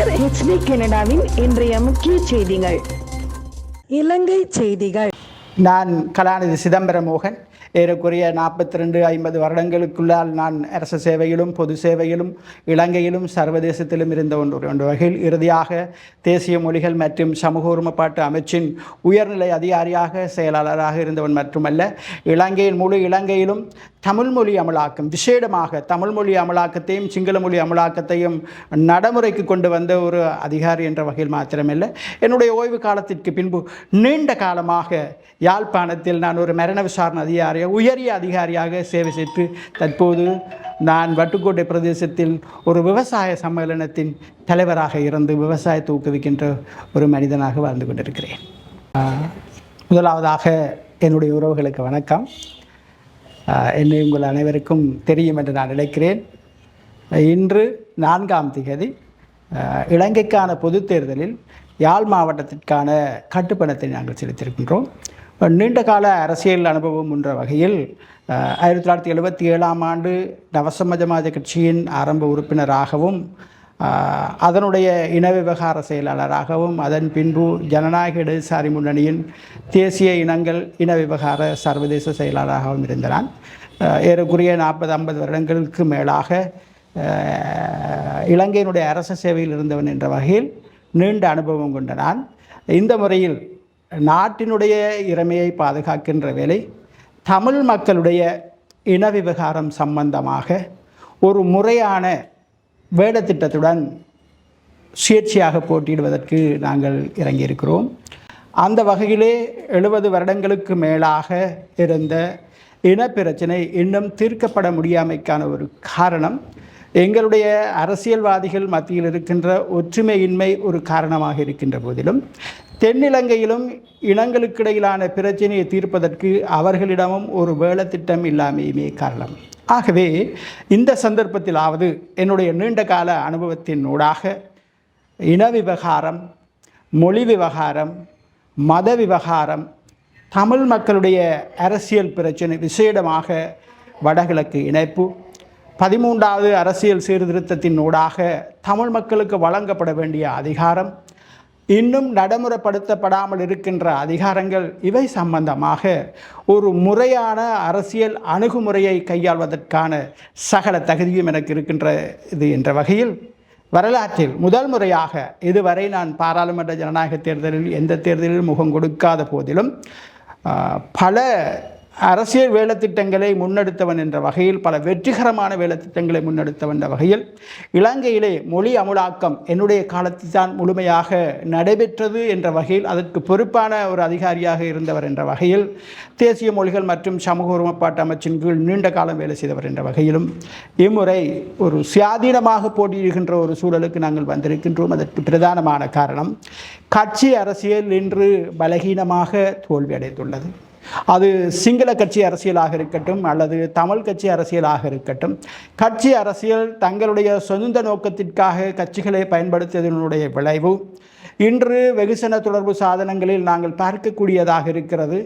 கதிர் HD கனடாவின் இன்றைய முக்கிய செய்திகள். இலங்கை செய்திகள். நான் கலாநிதி சிதம்பரம் மோகன் ஏறக்குறைய நாற்பத்தி ரெண்டு ஐம்பது வருடங்களுக்குள்ளால் நான் அரச சேவையிலும் பொது சேவையிலும் இலங்கையிலும் சர்வதேசத்திலும் இருந்த ஒன்று. ஒன்று வகையில் இறுதியாக தேசிய மொழிகள் மற்றும் சமூக ஒருமைப்பாட்டு அமைச்சின் உயர்நிலை அதிகாரியாக செயலாளராக இருந்தவன் மட்டுமல்ல இலங்கையின் முழு இலங்கையிலும் தமிழ் மொழி அமலாக்கம் விசேடமாக தமிழ் மொழி அமலாக்கத்தையும் சிங்கள மொழி அமலாக்கத்தையும் நடைமுறைக்கு கொண்டு வந்த ஒரு அதிகாரி என்ற வகையில் மாத்திரமில்லை. என்னுடைய ஓய்வு காலத்திற்கு பின்பு நீண்ட காலமாக யாழ்ப்பாணத்தில் நான் ஒரு மரண விசாரணை அதிகாரியாக உயரிய அதிகாரியாக சேவை செய்து தற்போது நான் வட்டுக்கோட்டை பிரதேசத்தில் ஒரு விவசாய சம்மேளனத்தின் தலைவராக இருந்து விவசாயத்தை ஊக்குவிக்கின்ற ஒரு மனிதனாக வாழ்ந்து கொண்டிருக்கிறேன். முதலாவதாக என்னுடைய உறவுகளுக்கு வணக்கம். என்னை உங்கள் அனைவருக்கும் தெரியும் என்று நான் நினைக்கிறேன். இன்று நான்காம் திகதி இலங்கைக்கான பொதுத் தேர்தலில் யாழ் மாவட்டத்திற்கான கட்டுப்பணத்தை நாங்கள் செலுத்தியிருக்கின்றோம். நீண்ட கால அரசியல் அனுபவம் என்ற வகையில் ஆயிரத்தி தொள்ளாயிரத்தி எழுபத்தி ஏழாம் ஆண்டு நவசமஜமாஜ கட்சியின் ஆரம்ப உறுப்பினராகவும் அதனுடைய இன விவகார செயலாளராகவும் அதன் பின்பு ஜனநாயக இடதுசாரி முன்னணியின் தேசிய இனங்கள் இன விவகார சர்வதேச செயலாளராகவும் இருந்தான். ஏறக்குறைய நாற்பது ஐம்பது வருடங்களுக்கு மேலாக இலங்கையினுடைய அரச சேவையில் இருந்தவன் என்ற வகையில் நீண்ட அனுபவம் கொண்ட நான் இந்த முறையில் நாட்டினுடைய இறமையை பாதுகாக்கின்ற வேலை தமிழ் மக்களுடைய இன விவகாரம் சம்பந்தமாக ஒரு முறையான வேடத்திட்டத்துடன் சுயேட்சையாக போட்டியிடுவதற்கு நாங்கள் இறங்கியிருக்கிறோம். அந்த வகையிலே எழுபது வருடங்களுக்கு மேலாக இருந்த இனப்பிரச்சனை இன்னும் தீர்க்கப்பட முடியாமைக்கான ஒரு காரணம் எங்களுடைய அரசியல்வாதிகள் மத்தியில் இருக்கின்ற ஒற்றுமையின்மை ஒரு காரணமாக இருக்கின்ற போதிலும் தென்னிலங்கையிலும் இனங்களுக்கிடையிலான பிரச்சனையை தீர்ப்பதற்கு அவர்களிடமும் ஒரு வேலைத்திட்டம் இல்லாமையுமே காரணம். ஆகவே இந்த சந்தர்ப்பத்திலாவது என்னுடைய நீண்ட கால அனுபவத்தின் ஊடாக இன விவகாரம் மொழி விவகாரம் மத விவகாரம் தமிழ் மக்களுடைய அரசியல் பிரச்சனை விசேடமாக வடகிழக்கு இணைப்பு பதிமூன்றாவது அரசியல் சீர்திருத்தத்தின் ஊடாக தமிழ் மக்களுக்கு வழங்கப்பட வேண்டிய அதிகாரம் இன்னும் நடைமுறைப்படுத்தப்படாமல் இருக்கின்ற அதிகாரங்கள் இவை சம்பந்தமாக ஒரு முறையான அரசியல் அணுகுமுறையை கையாள்வதற்கான சகல தகுதியும் எனக்கு இருக்கின்ற இது என்ற வகையில் வரலாற்றில் முதல் முறையாக இதுவரை நான் பாராளுமன்ற ஜனநாயக தேர்தலில் எந்த தேர்தலிலும் முகம் கொடுக்காத போதிலும் பல அரசியல் வேலைத்திட்டங்களை முன்னெடுத்தவன் என்ற வகையில் பல வெற்றிகரமான வேலைத்திட்டங்களை முன்னெடுத்தவன் என்ற வகையில் இலங்கையிலே மொழி அமுலாக்கம் என்னுடைய காலத்தில் தான் முழுமையாக நடைபெற்றது என்ற வகையில் அதற்கு பொறுப்பான ஒரு அதிகாரியாக இருந்தவர் என்ற வகையில் தேசிய மொழிகள் மற்றும் சமூக ஒருமைப்பாட்டு அமைச்சின் கீழ் நீண்ட காலம் வேலை செய்தவர் என்ற வகையிலும் இம்முறை ஒரு சுயாதீனமாக போட்டியிடுகின்ற ஒரு சூழலுக்கு நாங்கள் வந்திருக்கின்றோம். அதற்கு பிரதானமான காரணம் கட்சி அரசியல் இன்று பலகீனமாக தோல்வியடைந்துள்ளது. அது சிங்கள கட்சி அரசியலாக இருக்கட்டும் அல்லது தமிழ் கட்சி அரசியலாக இருக்கட்டும் கட்சி அரசியல் தங்களுடைய சொந்த நோக்கத்திற்காக கட்சிகளை பயன்படுத்தியதனுடைய விளைவு இன்று வெகுசன தொடர்பு சாதனங்களில் நாங்கள் பார்க்கக்கூடியதாக இருக்கிறது.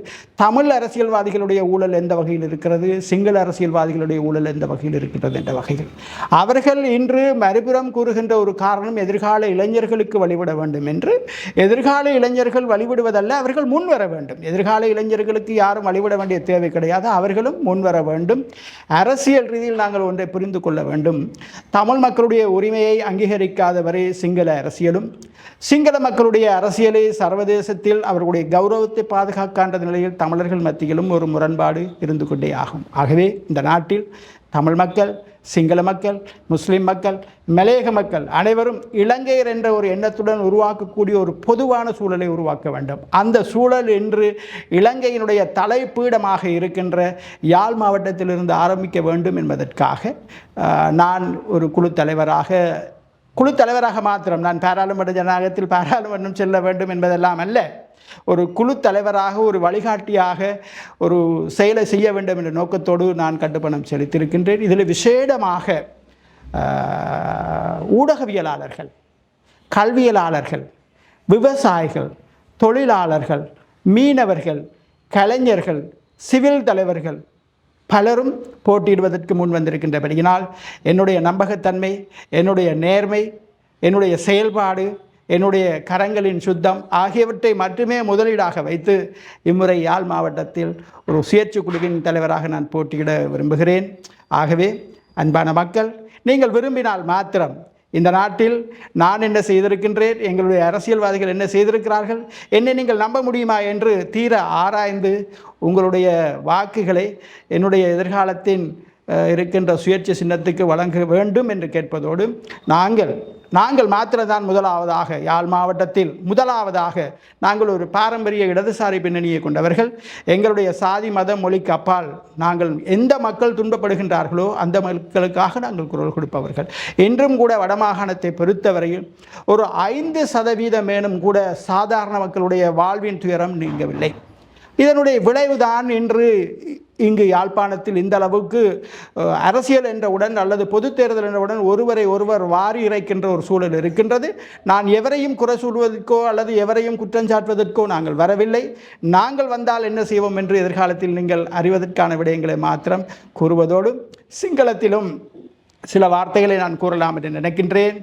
தமிழ் அரசியல்வாதிகளுடைய ஊழல் எந்த வகையில் இருக்கிறது? சிங்கள அரசியல்வாதிகளுடைய ஊழல் எந்த வகையில் இருக்கிறது என்ற வகையில் அவர்கள் இன்று மறுபுறம் கூறுகின்ற ஒரு காரணம் எதிர்கால இளைஞர்களுக்கு வழிவிட வேண்டும் என்று. எதிர்கால இளைஞர்கள் வழிவிடுவதல்ல அவர்கள் முன் வர வேண்டும். எதிர்கால இளைஞர்களுக்கு யாரும் வழிவிட வேண்டிய தேவை கிடையாது அவர்களும் முன்வர வேண்டும். அரசியல் ரீதியில் நாங்கள் ஒன்றை புரிந்து கொள்ள வேண்டும். தமிழ் மக்களுடைய உரிமையை அங்கீகரிக்காத வரை சிங்கள அரசியலும். சிங்கள மக்களுடைய அரசியலை சர்வதேசத்தில் அவர்களுடைய கௌரவத்தை பாதுகாக்கான்ற நிலையில் தமிழர்கள் மத்தியிலும் ஒரு முரண்பாடு இருந்து கொண்டே ஆகும். ஆகவே இந்த நாட்டில் தமிழ் மக்கள் சிங்கள மக்கள் முஸ்லிம் மக்கள் மலையக மக்கள் அனைவரும் இலங்கையர் என்ற ஒரு எண்ணத்துடன் உருவாக்கக்கூடிய ஒரு பொதுவான சூழலை உருவாக்க வேண்டும். அந்த சூழல் என்று இலங்கையினுடைய தலைப்பீடமாக இருக்கின்ற யாழ் மாவட்டத்திலிருந்து ஆரம்பிக்க வேண்டும் என்பதற்காக நான் ஒரு குழு தலைவராக குழு தலைவராக மாத்திரம். நான் பாராளுமன்ற ஜனநாயகத்தில் பாராளுமன்றம் செல்ல வேண்டும் என்பதெல்லாம் அல்ல. ஒரு குழு தலைவராக ஒரு வழிகாட்டியாக ஒரு செயலை செய்ய வேண்டும் என்ற நோக்கத்தோடு நான் கட்டுப்பணம் செலுத்தியிருக்கின்றேன். இதில் விசேடமாக ஊடகவியலாளர்கள் கல்வியலாளர்கள் விவசாயிகள் தொழிலாளர்கள் மீனவர்கள் கலைஞர்கள் சிவில் தலைவர்கள் பலரும் போட்டியிடுவதற்கு முன் வந்திருக்கின்றபடியினால் என்னுடைய நம்பகத்தன்மை என்னுடைய நேர்மை என்னுடைய செயல்பாடு என்னுடைய கரங்களின் சுத்தம் ஆகியவற்றை மட்டுமே முதலீடாக வைத்து இம்முறை யாழ் மாவட்டத்தில் ஒரு சுயேட்சை குழுவின் தலைவராக நான் போட்டியிட விரும்புகிறேன். ஆகவே அன்பான மக்கள் நீங்கள் விரும்பினால் மாத்திரம் இந்த நாட்டில் நான் என்ன செய்திருக்கின்றேன் எங்களுடைய அரசியல்வாதிகள் என்ன செய்திருக்கிறார்கள் என்னை நீங்கள் நம்ப முடியுமா என்று தீர ஆராய்ந்து உங்களுடைய வாக்குகளை என்னுடைய எதிர்காலத்தின் இருக்கின்ற சுயேட்சை சின்னத்துக்கு வழங்க வேண்டும் என்று கேட்பதோடு நாங்கள் நாங்கள் மாத்திரம்தான் முதலாவதாக யாழ் மாவட்டத்தில் முதலாவதாக நாங்கள் ஒரு பாரம்பரிய இடதுசாரி பின்னணியை கொண்டவர்கள் எங்களுடைய சாதி மத மொழிக்கு அப்பால் நாங்கள் எந்த மக்கள் துன்பப்படுகின்றார்களோ அந்த மக்களுக்காக நாங்கள் குரல் கொடுப்பவர்கள். இன்றும் கூட வடமாகாணத்தை பொறுத்தவரையில் ஒரு ஐந்து சதவீதமேனும் கூட சாதாரண மக்களுடைய வாழ்வின் துயரம் நீங்கவில்லை. இதனுடைய விளைவுதான் இன்று இங்கு யாழ்ப்பாணத்தில் இந்த அளவுக்கு அரசியல் என்றவுடன் அல்லது பொதுத் தேர்தல் என்றவுடன் ஒருவரை ஒருவர் வாரி இறைக்கின்ற ஒரு சூழல் இருக்கின்றது. நான் எவரையும் குறை சொல்வதற்கோ அல்லது எவரையும் குற்றஞ்சாட்டுவதற்கோ நாங்கள் வரவில்லை. நாங்கள் வந்தால் என்ன செய்வோம் என்று எதிர்காலத்தில் நீங்கள் அறிவதற்கான விடயங்களை மாத்திரம் கூறுவதோடு சிங்களத்திலும் சில வார்த்தைகளை நான் கூறலாம் என்று நினைக்கின்றேன்.